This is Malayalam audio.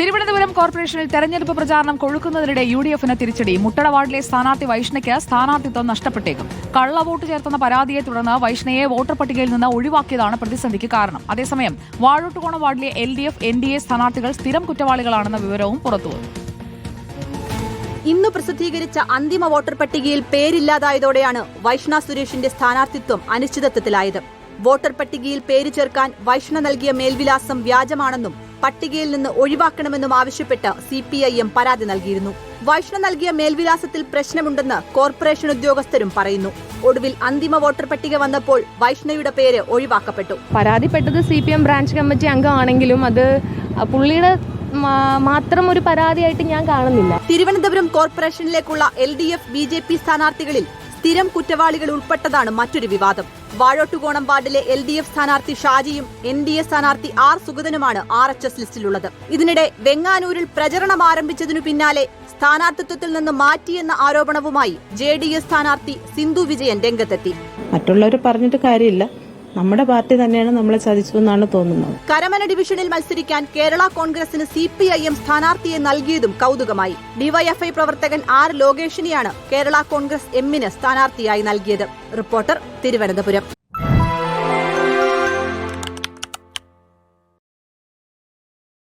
തിരുവനന്തപുരം കോർപ്പറേഷനിൽ തെരഞ്ഞെടുപ്പ് പ്രചാരണം കൊഴുക്കുന്നതിനിടെ യു ഡി എഫിന് തിരിച്ചടി. മുട്ടട വാർഡിലെ സ്ഥാനാർത്ഥി വൈഷ്ണയ്ക്ക് സ്ഥാനാർത്ഥിത്വം നഷ്ടപ്പെട്ടേക്കും. കള്ള വോട്ട് ചേർത്തുന്ന പരാതിയെ തുടർന്ന് വൈഷ്ണയെ വോട്ടർ പട്ടികയിൽ നിന്ന് ഒഴിവാക്കിയതാണ് പ്രതിസന്ധിക്ക് കാരണം. അതേസമയം വാഴോട്ടുകോണം വാർഡിലെ L D F N D A സ്ഥാനാർത്ഥികൾ സ്ഥിരം കുറ്റവാളികളാണെന്ന വിവരവും പുറത്തുവന്നു. ഇന്ന് പ്രസിദ്ധീകരിച്ച അന്തിമ വോട്ടർ പട്ടികയിൽ പേരില്ലാതായതോടെയാണ് വൈഷ്ണ സുരേഷിന്റെ സ്ഥാനാർത്ഥിത്വം അനിശ്ചിതത്വത്തിലായത്. വോട്ടർ പട്ടികയിൽ പേര് ചേർക്കാൻ വൈഷ്ണ നൽകിയ മേൽവിലാസം വ്യാജമാണെന്നും പട്ടികയിൽ നിന്ന് ഒഴിവാക്കണമെന്നും ആവശ്യപ്പെട്ട് സി പി ഐ എം പരാതി നൽകിയിരുന്നു. വൈഷ്ണ നൽകിയ മേൽവിലാസത്തിൽ പ്രശ്നമുണ്ടെന്ന് കോർപ്പറേഷൻ ഉദ്യോഗസ്ഥരും പറയുന്നു. ഒടുവിൽ അന്തിമ വോട്ടർ പട്ടിക വന്നപ്പോൾ വൈഷ്ണയുടെ പേര് ഒഴിവാക്കപ്പെട്ടു. പരാതിപ്പെട്ടത് C P M branch committee അംഗമാണെങ്കിലും അത് പുള്ളിയുടെ മാത്രം ഒരു പരാതിയായിട്ട് ഞാൻ കാണുന്നില്ല. Thiruvananthapuram കോർപ്പറേഷനിലേക്കുള്ള L D F B J P സ്ഥാനാർത്ഥികളിൽ സ്ഥിരം കുറ്റവാളികൾ ഉൾപ്പെട്ടതാണ് മറ്റൊരു വിവാദം. വാഴോട്ടുകോണം വാർഡിലെ എൽ ഡി എഫ് സ്ഥാനാർത്ഥി ഷാജിയും എൻ ഡി എ സ്ഥാനാർത്ഥി ആർ സുഗതനുമാണ് ആർ എച്ച് എസ് ലിസ്റ്റിലുള്ളത്. ഇതിനിടെ വെങ്ങാനൂരിൽ പ്രചരണം ആരംഭിച്ചതിനു പിന്നാലെ സ്ഥാനാർത്ഥിത്വത്തിൽ നിന്ന് മാറ്റിയെന്ന ആരോപണവുമായി ജെ ഡി എസ് സ്ഥാനാർത്ഥി സിന്ധു വിജയൻ രംഗത്തെത്തി. മറ്റുള്ളവർ പറഞ്ഞിട്ട് കാര്യമില്ല. നമ്മുടെ പാർട്ടി തന്നെയാണ് നമ്മളെ ചതിച്ചതെന്നാണ് തോന്നുന്നത്. കരമന ഡിവിഷനിൽ മത്സരിക്കാൻ കേരള കോൺഗ്രസിന് സി പി ഐ എം സ്ഥാനാർത്ഥിയെ നൽകിയതും കൗതുകമായി. ഡിവൈഎഫ്ഐ പ്രവർത്തകൻ ആർ ലോകേഷിനെയാണ് കേരള കോൺഗ്രസ് എമ്മിന് സ്ഥാനാർത്ഥിയായി നൽകിയത്. റിപ്പോർട്ടർ തിരുവനന്തപുരം.